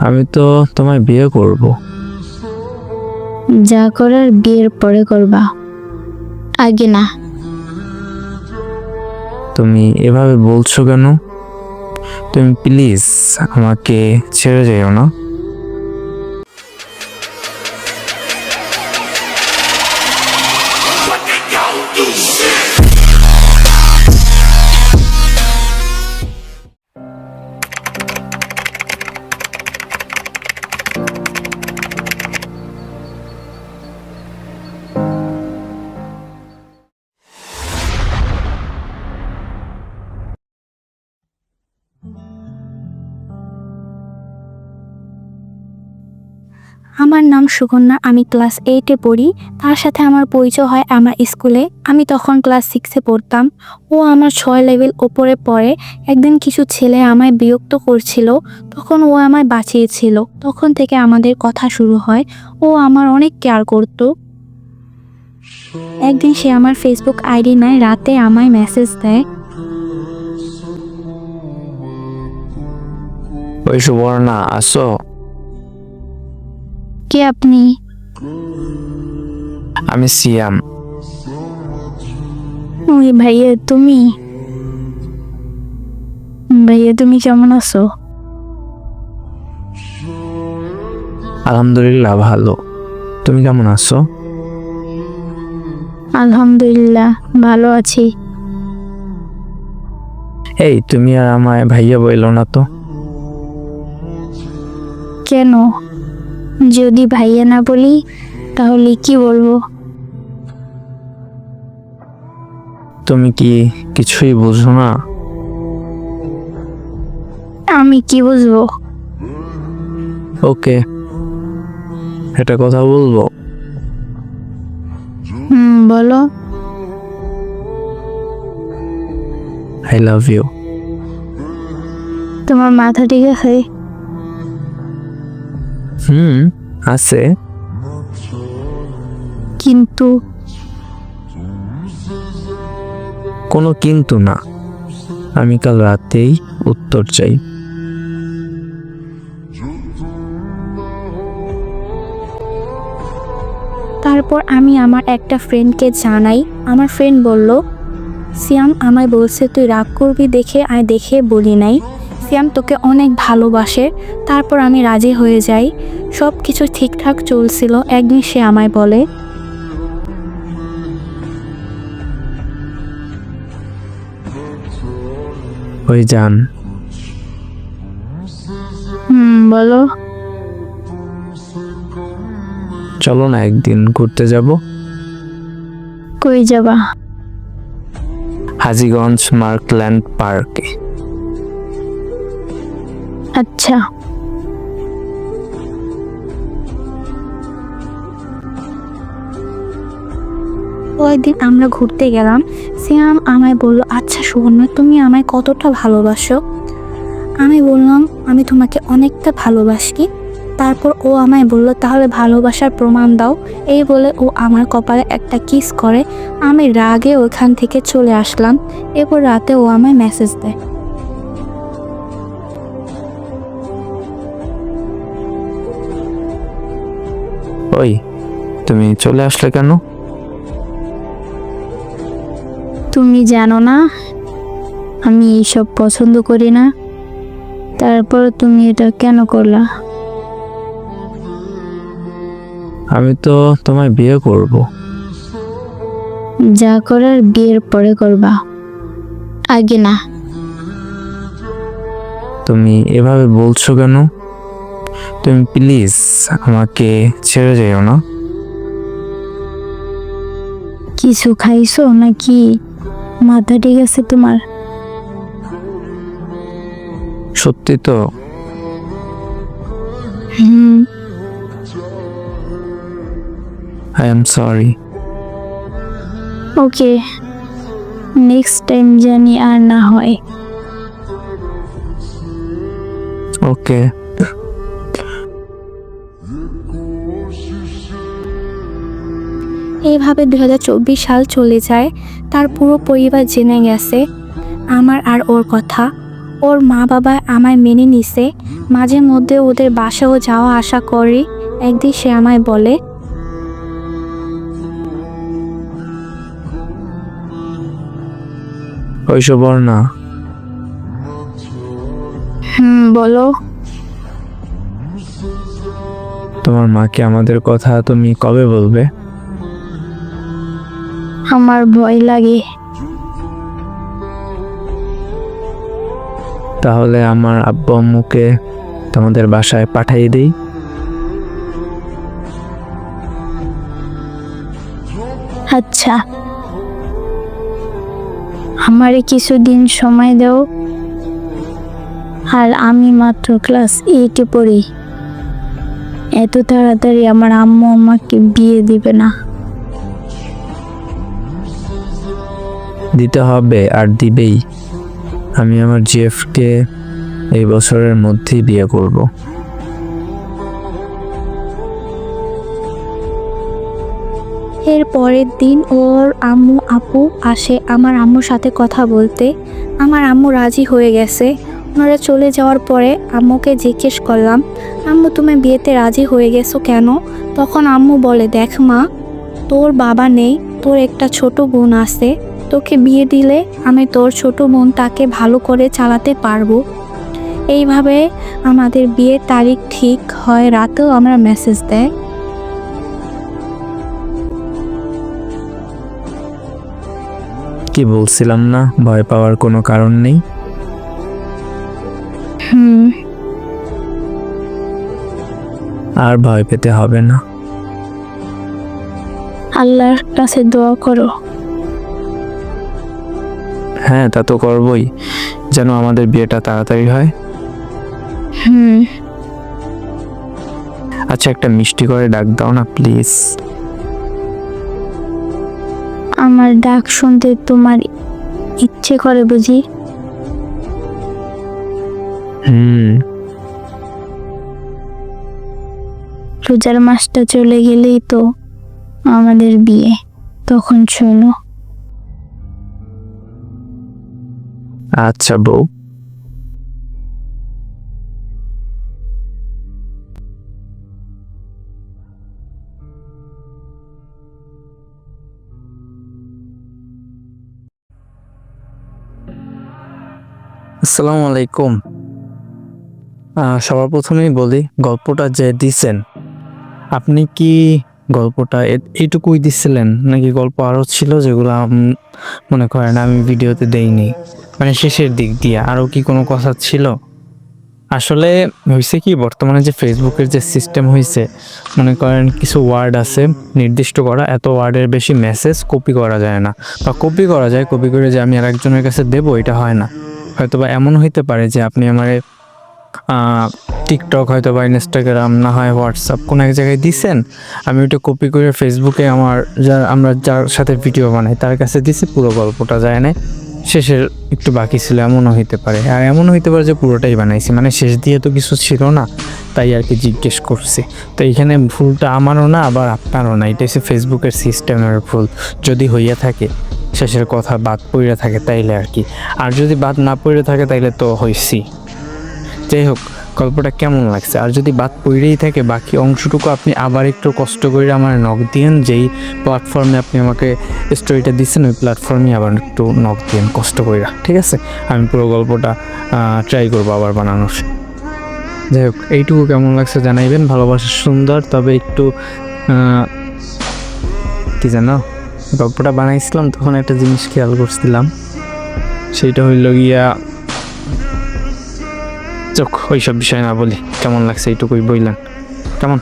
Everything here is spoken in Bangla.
আমি তো তোমায় বিয়ে করব। যা করার বিয়ের পরে করবা। আগে না। তুমি এভাবে বলছো কেন? তুমি প্লিজ আমাকে ছেড়ে যেও না। আমার নাম সুকন্যা, আমি ক্লাস এইটে পড়ি। তার সাথে আমার পরিচয় হয় আমার স্কুলে। আমি তখন ক্লাস সিক্সে পড়তাম। ও আমার ছয় লেভেল ওপরে পড়ে। একদিন কিছু ছেলে আমায় বিরক্ত করছিল। তখন ও আমায় বাঁচিয়েছিল। তখন থেকে আমাদের কথা শুরু হয়। ও আমার অনেক কেয়ার করতো। একদিন সে আমার ফেসবুক আইডি নেয়। রাতে আমায় মেসেজ দেয়। ওই সুবর্ণা, আসো। কে আপনি? আমি সিয়াম। ওই ভাইয়া তুমি? ভাইয়া তুমি কেমন আছো? আলহামদুলিল্লাহ ভালো। তুমি কেমন আছো? আলহামদুলিল্লাহ ভালো আছি। এই তুমি আর আমায় ভাইয়া বইলো না তো? কেন? যদি ভাইয়া না বলি তাহলে কি বলব? তুমি কি কিছুই বুঝো না? আমি কি বুঝব? ওকে এটা কথা বলব? হুম বলো। আই লাভ ইউ তোমার মাথা ঠিক আছে? হুম আছে। কিন্তু কোনো কিন্তু না। আমি কাল রাতেই উত্তর চাই। তারপর আমি আমার একটা ফ্রেন্ডকে জানাই। আমার ফ্রেন্ড বলল সিয়াম আমায় বলছে তুই রাগ করবি দেখে আমি দেখে বলি নাই। সিয়াম তোকে অনেক ভালোবাসে। তারপর আমি রাজি হয়ে যাই। সব কিছু ঠিকঠাক চলছিল একদিন সে আমায় বলে ওই যান হুম বলো। চলো না একদিন ঘুরতে যাব। কই যাবা? হাজিগঞ্জ মার্কল্যান্ড পার্কে। আচ্ছা। কয়েকদিন আমরা ঘুরতে গেলাম। সিয়াম আমায় বলল আচ্ছা সুবর্ণ, তুমি আমায় কতটা ভালোবাসো? আমি বললাম, আমি তোমাকে অনেকটা ভালোবাসি। তারপর ও আমায় বলল, তাহলে ভালোবাসার প্রমাণ দাও। এই বলে ও আমার কপালে একটা কিস করে। আমি রাগে ওখান থেকে চলে আসলাম। এরপর রাতে ও আমায় মেসেজ দেয়। ওই তুমি চলে আসলে কেন? তুমি জানো না আমি এইসব পছন্দ করি না। তারপর তুমি এটা কেন করলা? আমি তো তোমায় বিয়ে করব। যা করার বিয়ের পরে করবা। আগে না। তুমি এভাবে বলছো কেন? তুমি প্লিজ আমাকে ছেড়ে যেও না। কিছু খাইছো নাকি? মাথা ঠিক আছে তোমার? সত্যি তো? হুম। I am sorry okay. Next time জানি আর না হয়। ওকে। এইভাবে দুই সাল চলে যায় তার পুরো পরিবার জেনে গেছে আমার আর ওর কথা। ওর মা বাবা আমায় মেনে নিছে। মাঝে মধ্যে ওদের বাসাও যাওয়া আসা করি। একদিন সে আমায় বলে ওইসব ওর না। হুম বলো। তোমার মাকে আমাদের কথা তুমি কবে বলবে? আমার ভয় লাগে। তাহলে আমার আব্বু আম্মুকে তোমাদের বাসায় পাঠিয়ে দিই। আচ্ছা। আমারে কিছুদিন সময় দাও। আর আমি মাত্র ক্লাস এইটে পড়ি। এত তাড়াতাড়ি আমার আম্মু আমাকে বিয়ে দিবে না। দিতে হবে আর দিবেই। আমি আমার জিএফকে এই বছরের মধ্যেই বিয়ে করব। এর পরের দিন ওর আম্মু, আপু আসে আমার আম্মুর সাথে কথা বলতে। আমার আম্মু রাজি হয়ে গেছে। ওনারা চলে যাওয়ার পরে আম্মুকে জিজ্ঞেস করলাম, আম্মু, তুমি বিয়েতে রাজি হয়ে গেছো কেন? তখন আম্মু বলে, দেখ মা, তোর বাবা নেই, তোর একটা ছোট বোন আছে তোকে বিয়ে দিলে আমি তোর ছোট বোন তাকে ভালো করে চালাতে পারব। এইভাবে আমাদের বিয়ের তারিখ ঠিক হয় রাতেও আমরা মেসেজ দেয় কি বলছিলাম না? ভয় পাওয়ার কোনো কারণ নেই? হুম। আর ভয় পেতে হবে না। আল্লাহর কাছে দোয়া করো। হ্যাঁ তা তো করবই। যেন আমাদের বিয়েটা তাড়াতাড়ি হয়। হুম। আচ্ছা একটা মিষ্টি করে ডাক দাও না প্লিজ। আমার ডাক শুনতে তোমার ইচ্ছে করে বুঝি? হুম। রোজার মাসটা চলে গেলেই তো আমাদের বিয়ে। তখন শোনো। আচ্ছা বউ। আসসালামু আলাইকুম। সবার প্রথমেই বলি গল্পটা যে দিছেন আপনি কি গল্পটা এ- এইটুকুই দিছিলেন? নাকি গল্প আরও ছিল যেগুলো মনে করেন আমি ভিডিওতে দেইনি? মানে শেষের দিক দিয়ে আরও কি কোনো কথা ছিল? আসলে হয়েছে কি, বর্তমানে যে ফেসবুকের যে সিস্টেম হয়েছে মনে করেন কিছু ওয়ার্ড আছে নির্দিষ্ট করা, এত ওয়ার্ডের বেশি মেসেজ কপি করা যায় না। বা কপি করা যায় কপি করে যে আমি আর একজনের কাছে দেবো, এটা হয় না। হয়তো বা এমন হইতে পারে যে আপনি আমার টিকটক হয়তো বা ইনস্টাগ্রাম না হয় হোয়াটসঅ্যাপ কোনো এক জায়গায় দিছেন? আমি ওইটা কপি করে ফেসবুকে আমার যার আমরা যার সাথে ভিডিও বানাই, তার কাছে দিছি, পুরো গল্পটা যায় না শেষের একটু বাকি ছিল, এমনও হইতে পারে। আর এমনও হইতে পারে যে পুরোটাই বানাইছি মানে শেষ দিয়ে তো কিছু ছিল না, তাই আর কি জিজ্ঞেস করছি। তো এখানে ভুলটা আমারও না, আবার আপনারও না, এটা হচ্ছে ফেসবুকের সিস্টেমের ভুল। যদি হইয়া থাকে, শেষের কথা বাদ পড়ে থাকে, তাইলে আর কি। আর যদি বাদ না পড়ে থাকে, তাইলে তো হইছি। যাই হোক, গল্পটা কেমন লাগছে? আর যদি বাদ পড়েই থাকে, বাকি অংশটুকু আপনি আবার একটু কষ্ট করে আমার নখ দিয়েন, যেই প্ল্যাটফর্মে আপনি আমাকে স্টোরিটা দিচ্ছেন, ওই প্ল্যাটফর্মে আবার একটু নখ দিয়েন কষ্ট করে। ঠিক আছে? আমি পুরো গল্পটা ট্রাই করব আবার বানানোর। যাই হোক, এইটুকু কেমন লাগছে জানাইবেন। ভালোবাসা সুন্দর, তবে একটু কি জানো গল্পটা বানাইছিলাম, তখন একটা জিনিস খেয়াল করছিলাম। সেইটা হইল গিয়া চোখ ওইসব বিষয় না বলি। কেমন লাগছে এইটুকুই বললেন কেমন?